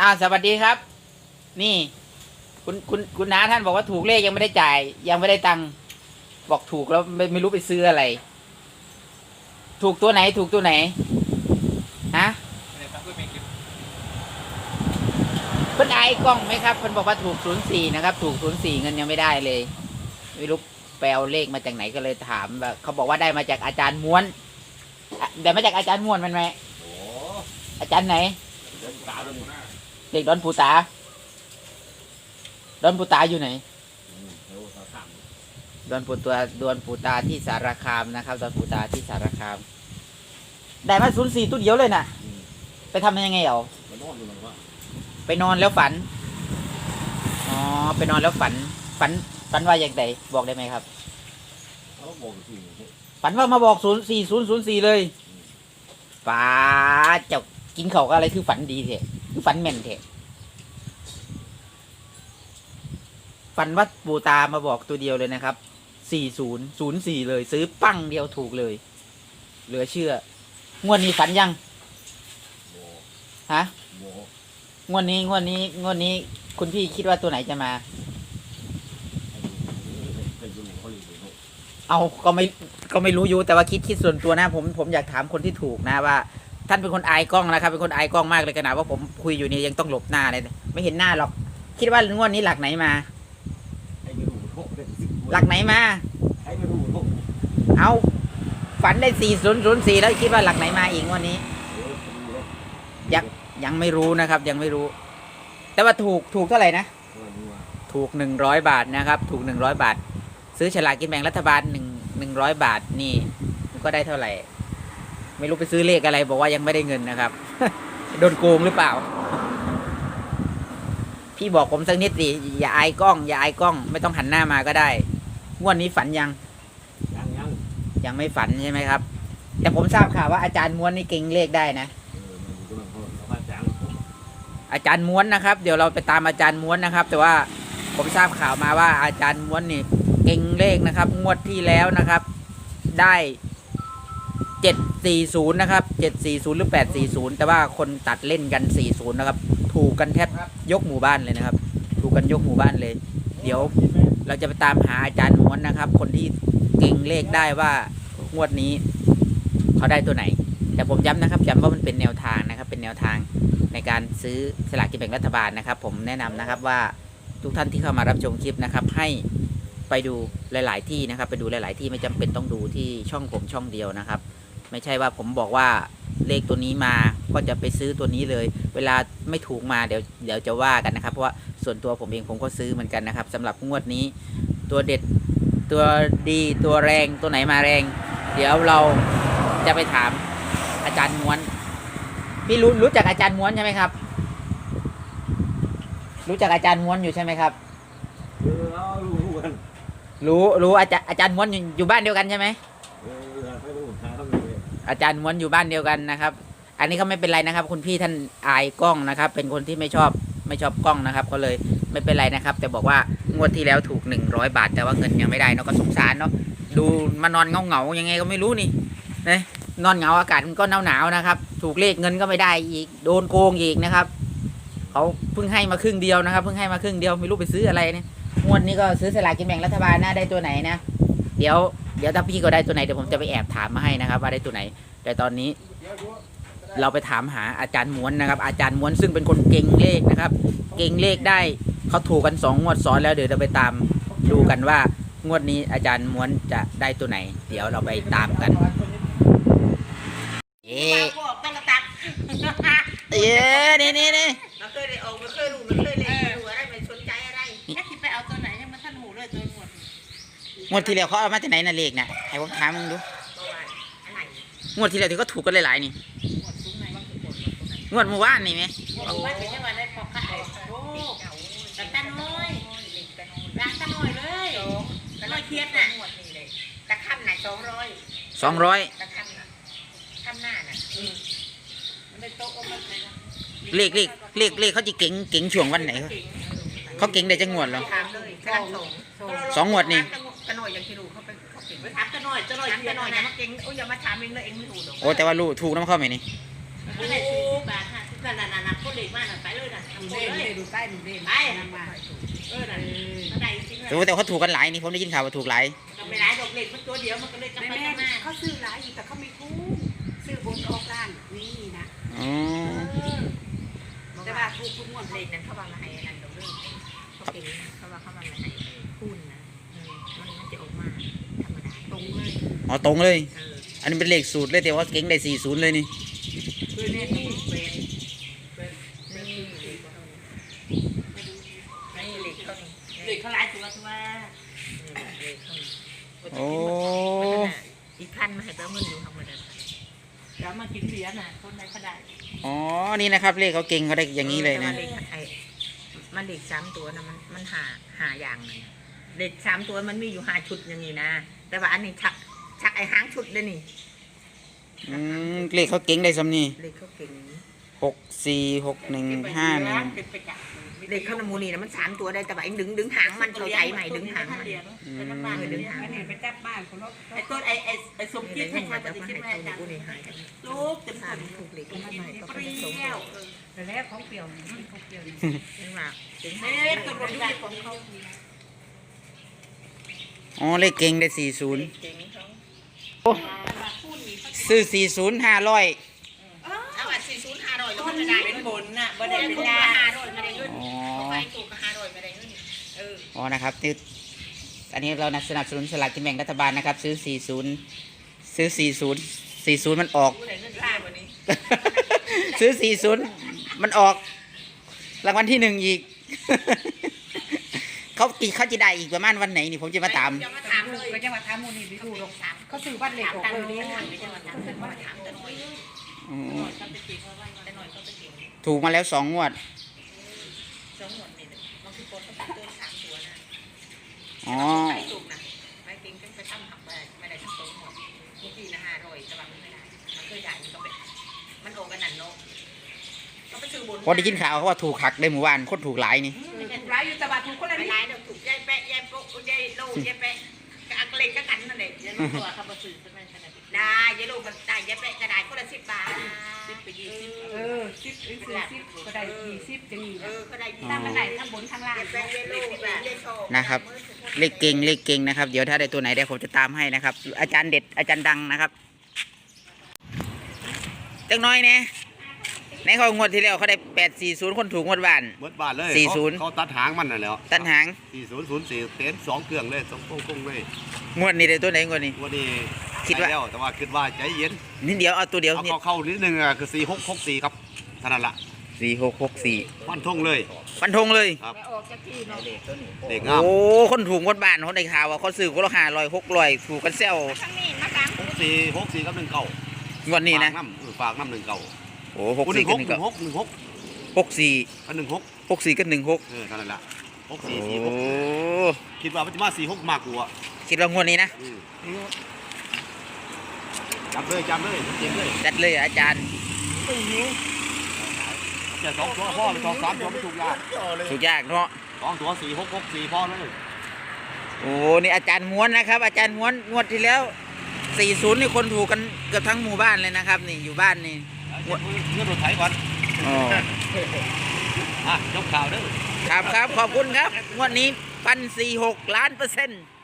อ้าวสวัสดีครับ นี่ คุณคุณคุณน้าท่านบอกว่าถูกเลขยังไม่ได้จ่าย ยังไม่ได้ตังค์บอกถูกแล้วไม่ไม่รู้ไปซื้ออะไร ถูกตัวไหนถูกตัวไหนฮะเพิ่นไอายกล้องไหมครับเพิ่นบอกว่าถูกศูนย์สี่นะครับ ถูกศูนย์สี่เงินยังไม่ได้เลยไม่รู้แปลเลขมาจากไหนก็เลยถามแบบเขาบอกว่าได้มาจากอาจารย์ม้วนอะได้มาจากอาจารย์ม้วนมันไหมโอ้อาจารย์ไหน เด็กดอนปูตา ดอนปูตาอยู่ไหน ดอนปูตาดอนปูตาที่สารคามนะครับ ดอนปูตาที่สารคาม ได้มาศูนย์สี่ตู้เดียวเลยน่ะ ไปทำยังไงเหรอมันอนอยู่หรือว่าไปนอนแล้วฝัน อ๋อ ไปนอนแล้วฝัน ฝัน ฝันว่าอย่างไรบอกได้ไหมครับ ฝันว่ามาบอกศูนย์สี่ศูนย์ศูนย์สี่เลยป้าจ้ากินเขาก็อะไรคือฝันดีเถอะ คือฝันแม่นเถอะฝันว่าปูตามาบอกตัวเดียวเลยนะครับสี่ศูนย์ศูนย์สี่เลย ซื้อปั้งเดียวถูกเลย เหลือเชื่อ งวดนี้ฝันยัง ฮะ งวดนี้งวดนี้งวดนี้ คุณพี่คิดว่าตัวไหนจะมา เอยู่ดูเอาก็ไม่ก็ไม่รู้อยู่แต่ว่าคิดคิดส่วนตัวนะ ผมผมอยากถามคนที่ถูกนะว่า ท่านเป็นคนอายกล้องนะครับ เป็นคนอายกล้องมากเลยขนาดว่าผมคุยอยู่นี่ยังต้องหลบหน้าเลยไม่เห็นหน้าหรอก คิดว่างวดนี้หลักไหนมา หลักไหนมา เอาฝันได้สี่ศูนย์ศูนย์สี่แล้วคิดว่าหลักไหนมาอีกงวันนี้ยังยังไม่รู้นะครับ ยังไม่รู้ แต่ว่าถูกถูกเท่าไหร่นะถูกหนึ่งร้อยบาทนะครับ ถูกหนึ่งร้อยบาท ซื้อฉลากกินแบ่งรัฐบาลหนึ่งหนึ่งร้อยบาทนี่ก็ได้เท่าไหร่ ไม่รู้ไปซื้อเลขอะไร บอกว่ายังไม่ได้เงินนะครับ โดนโกงหรือเปล่า พี่บอกผมสักนิดสิอย่าอายกล้อง อย่าอายกล้อง ไม่ต้องหันหน้ามาก็ได้งวดนี้ฝันยัง ยังยังยังไม่ฝันใช่ไหมครับ แต่ผมทราบข่าวว่าอาจารย์ม้วนนี่เก่งเลขได้นะเออมันดูกำลังเขาเขาจังอาจารย์ม้วนนะครับ เดี๋ยวเราไปตามอาจารย์ม้วนนะครับ แต่ว่าผมทราบข่าวมาว่าอาจารย์ม้วนนี่เก่งเลขนะครับ งวดที่แล้วนะครับ ได้ เจ็ดสี่ศูนย์นะครับเจ็ดสี่ศูนย์หรือแปดสี่ศูนย์แต่ว่าคนตัดเล่นกันสี่ศูนย์นะครับ ถูกกันแทบยกหมู่บ้านเลยนะครับ ถูกกันยกหมู่บ้านเลย เดี๋ยวเราจะไปตามหาอาจารย์ม้วนนะครับ คนที่เก่งเลขได้ว่างวดนี้ เขาได้ตัวไหน แต่ผมย้ำนะครับย้ำว่ามันเป็นแนวทางนะครับ เป็นแนวทางในการซื้อสลากกินแบ่งรัฐบาลนะครับ ผมแนะนำนะครับว่าทุกท่านที่เข้ามารับชมคลิปนะครับ ให้ไปดูหลาย ๆ ที่นะครับ ไปดูหลาย ๆ ที่ไม่จำเป็นต้องดูที่ช่องผมช่องเดียวนะครับ ไม่ใช่ว่าผมบอกว่าเลขตัวนี้มาก็จะไปซื้อตัวนี้เลย เวลาไม่ถูกมาเดี๋ยวเดี๋ยวจะว่ากันนะครับ เพราะว่าส่วนตัวผมเองผมก็ซื้อเหมือนกันนะครับสำหรับงวดนี้ ตัวเด็ดตัวดีตัวแรงตัวไหนมาแรง เดี๋ยวเราจะไปถามอาจารย์ม้วน พี่รู้รู้จักอาจารย์ม้วนใช่ไหมครับ รู้จักอาจารย์ม้วนอยู่ใช่ไหมครับเออเอาดูกันรู้รู้อาจารย์อาจารย์ม้วนอยู่อยู่บ้านเดียวกันใช่ไหม เออไปดูหาเขาเลย อาจารย์ม้วนอยู่บ้านเดียวกันนะครับ อันนี้เขาไม่เป็นไรนะครับ คุณพี่ท่านอายกล้องนะครับ เป็นคนที่ไม่ชอบไม่ชอบกล้องนะครับ ก็เลยไม่เป็นไรนะครับ แต่บอกว่างวดที่แล้วถูกหนึ่งร้อยบาท แต่ว่าเงินยังไม่ได้เนาะก็สงสารเนาะดูมานอนเงาเงายังไงก็ไม่รู้นี่นะนอนเหงาอากาศมันก็หนาวหนาวนะครับ ถูกเลขเงินก็ไม่ได้อีกโดนโกงอีกนะครับเขาเพิ่งให้มาครึ่งเดียวนะครับเพิ่งให้มาครึ่งเดียวไม่รู้ไปซื้ออะไรเนี่ยงวดนี้ก็ซื้อสลากกินแบ่งรัฐบาลนะได้ตัวไหนนะ เดี๋ยว เดี๋ยวถ้าพี่ก็ได้ตัวไหนเดี๋ยวผมจะไปแอบถามมาให้นะครับ ว่าได้ตัวไหน แต่ตอนนี้เราไปถามหาอาจารย์ม้วนนะครับ อาจารย์ม้วนซึ่งเป็นคนเก่งเลขนะครับ เก่งเลขได้เขาถูกกันสองงวดซ้อนแล้วเดี๋ยวเราไปตามดูกันว่างวดนี้อาจารย์ม้วนจะได้ตัวไหน เดี๋ยวเราไปตามกันเอ๊มาบอกตั้งกระตักเอ๊ะนี่นี่นี่ งวดที่แล้วเขาเอามาจากไหนน่ะเลขนะให้ผมถามมึงดูตัวอะไรงวดที่แล้วที่เขาถูกกันหลายๆนี่หมดซุ้มไหนบ้างหมดงวดเมื่อวานนี่ไหมหมดว่าเป็นยังไงได้พอค่ะโอ้แต่ตาน้อยร้านตาน้อยเลยตาน้อยเทียนน่ะตะค่ำน่ะสองร้อยสองร้อยตะค่ำน่ะค่ำหน้าน่ะมันได้โต๊ะมันเลยนะเลขเลขเลขเลขเขาจะเก่งเก่งช่วงวันไหนเขาเขาเก่งได้จังงวดเหรอถามเลยกำลังส่งสองงวดนี่ ตะน้อยยังที่รู้เขาไปเขาเก่งไปถามตะน้อยตะน้อยตะน้อยอย่ามาเก่งโอ้ยอย่ามาถามเองเลยเองไม่รู้หรอกโอ้แต่ว่ารู้ถูกน้ำเข้าไหมนี่ไม่ได้สี่สิบบาทห้าสิบนั่นนั่นนั่นคนเล็กมากไปเลยนะทำหนูเลเด่นยเลยดูใต้หนูเด่นไปนั่งมาเออนั่นอะไรจริงแต่ว่าแต่เขาถูกกันหลายนี่ผมได้ยินข่าวว่าถูกหลายก็ไม่ร้ายดอกเล็กมันตัวเดียวมันก็เลยกลับแม่ไปแม่กลับมาเขาซื้อหลายอยู่แต่เขาไม่คุ้มซื้อบนออกล่างนี่นะ อ๋อแต่ว่าถูกทุกงวดเล็กนั้นเขาว่ามาใอ๋อตรงเลย อันนี้เป็นเลขสูตรเลยแต่ว่าเก่งได้สี่ศูนย์เลยนี่คือแม่ต้องเป็นเป็นนี่เล็กนี่เล็กเขานี่เด็กเขาหลายตัวตัวโอ้อีกพันมาให้เติมเงินอยู่ธรรมดาเดี๋ยวมากินเบียร์น่ะคนไหนก็ได้อ๋อ นี่นะครับ เลขเขาเก่งเขาได้อย่างนี้เลยนะ มันเด็กไอ้มันเด็กสามตัวนะมันมันหาหาอย่างนึงเด็กสามตัวมันมีอยู่หาชุดอย่างนี้นะ แต่ว่าอันนี้ชัก ชักไอ้หางชุดเลยนี่อืมเลขเขาเก่งได้สำนี่เด็กเขาเก่งหกสี่หกหนึ่งห้าหนึ่งเป็นประจักษ์เด็กเขานำมูนี่นะมันสามตัวได้แต่ว่าไอ้ดึงดึงหางมันเขาใช้ใหม่ดึงหางมันเป็นน้ำมันดึงหางอันนี้ไปจับบ้านคนรถไอ้ต้นไอ้ไอ้ไอ้สมคิคิดดให้ให้มามาจะจะไปไปคิคิดดแม่แม่จัจังงลูกเต็มคนถูกเด็กก็มาใหม่ก็เปเป็นสมรี้ยวแต่แล้วของเปรี้ยวมันของเปรี้ยวนี่ว่าถึงเอ๊ะตัวรถของเขาอ๋อเลขเก่งได้สี่ศูนย์เก่งเขา ซื้อสี่ศูนย์ห้าร้อยเอาว่าสี่ศูนย์ห้าร้อยแล้วมันจะได้เป็นบนน่ะบ่บ่ได้ได้เป็เป็นนยาลาห้าร้อยไม่ได้เงินอ๋อเขาไปถูกก็ห้าร้อยไม่ได้เงินเอออ๋อนะครับนี่อันนี้เราสนับสนุนสลากกินแบ่งรัฐบาลนะครับ ซื้อสี่ศูนย์ซื้อสี่ศูนย์สี่ศูนย์มันออกผู้ใดเงินล้านวันนี้ซื้อสี่ศูนย์มันออกรางวัลที่หนึ่งอีก เขาตีเขาจะได้อีกประมาณวันไหนนี่ผมจะมาตามจะมาถามเลยก็จะมาถามมูนี่ไปดูหรอกเขาซื้อบ้านเหล็กถามออกตันเลยเลยเนี่ยไม่ใช่ว่าถามแต่ว่าถามแต่น้อยอ๋อเขาไปเก่งแต่น้อยเขาไปเก่งถูกมาแล้วสองงวดสองหมดนี่บางทีคนเขาไปเติมสามตัวนะอ๋อไปถูกนะไปเก่งก็ไปทำหักไปไม่ได้ทั้งสองหมดบางทีนะห้าร้อยแต่ว่ามันไม่ได้มันเคยได้มันก็เป็นมันโอกันนั่นเนาะเขาไปซื้อบนพอได้ยินข่าวเขาว่าถูกหักได้หมู่บ้านคนถูกหลายนี่ ยายโป๊ะยายโลยายแปะกอักเล็กก็กันนั่นแหละยายโลตัวเขาไปซื้อใช่ไหมขนาดได้ยายโลก็ได้ยายแปะก็ได้คนละสิบบาทสิบไปยี่สิบเออสิบหรือซื้อสิบก็ได้ยี่สิบจะมีเออก็ได้ยี่ตั้งสิบกันได้ทั้งบนทั้งล่างยายแปะยายโลยายโชนะครับ เลขเก่งเลขเก่งนะครับ เดี๋ยวถ้าได้ตัวไหนเดี๋ยวผมจะตามให้นะครับ อาจารย์เด็ดอาจารย์ดังนะครับจังน้อยเนี่ย ในเขางวดที่แล้วเขาได้แปดสี่ศูนย์คนถูกงวดบ้าน เบิดบาทเลยสี่ศูนย์เขาตัดหางมันน่ะแหล้วตันหางสี่ศูนย์ศูนย์สี่เต็นสองเครื่องเลยสองโค้งๆเลยงวดนี้ได้ตัวไหนงวดนี้ วันนี้คิดว่า ไปแล้วแต่ว่าคิดว่าใจเย็นนิดเดียวเอาตัวเดียวเอานิดเข้าเข้านิดนึงอะคือสี่หกหกสี่ครับเท่านั้นละสี่หกหกสี่ฟันทงเลย ฟันธงเลยครับออกจากที่เนาะเด็กงามโอ้คนถูกงวดบ้านคนในข่าวว่าเขาซื้อคนละห้าร้อยหกร้อยถูกกันเซลทั้งนี้มาตามหกสี่หกสี่กับหนึ่งเก่างวดนี้นะ ฝากน้ำเออฝากน้ำหนึ่งเก่า โอ้หกหสี่นึ่งกัหบกหหนึ่นึ่งงหกหนึ่งหกหกสี่อันหนึ่งหกหกสี่กับหนึ่งหกเออเท่านั้นละหกโอ้สี่สี่หกคิดว่ามันจะมาสี่หกมากกว่าคิดว่างวดนี้นะอืมจำเลยจำเลยเจ๋งเลยจัดเลยอาจารย์จะสองตัวพ่อเลยสองสามตัวไม่ถูกยากถูกยากเนาะสองตัวสี่หกหกสี่พ่อเลยโอ้นี่อาจารย์ม้วนนะครับ อาจารย์ม้วนงวดที่แล้ว40นี่คนถูกกันเกือบทั้งหมู่บ้านเลยนะครับ นี่อยู่บ้านนี่ เงื่อนเงื่อนรถไถก่อนอ๋ออะยกข่าวเด้อครับครับขอบคุณครับงวดนี้ปัน46ล้านเปอร์เซ็นต์ค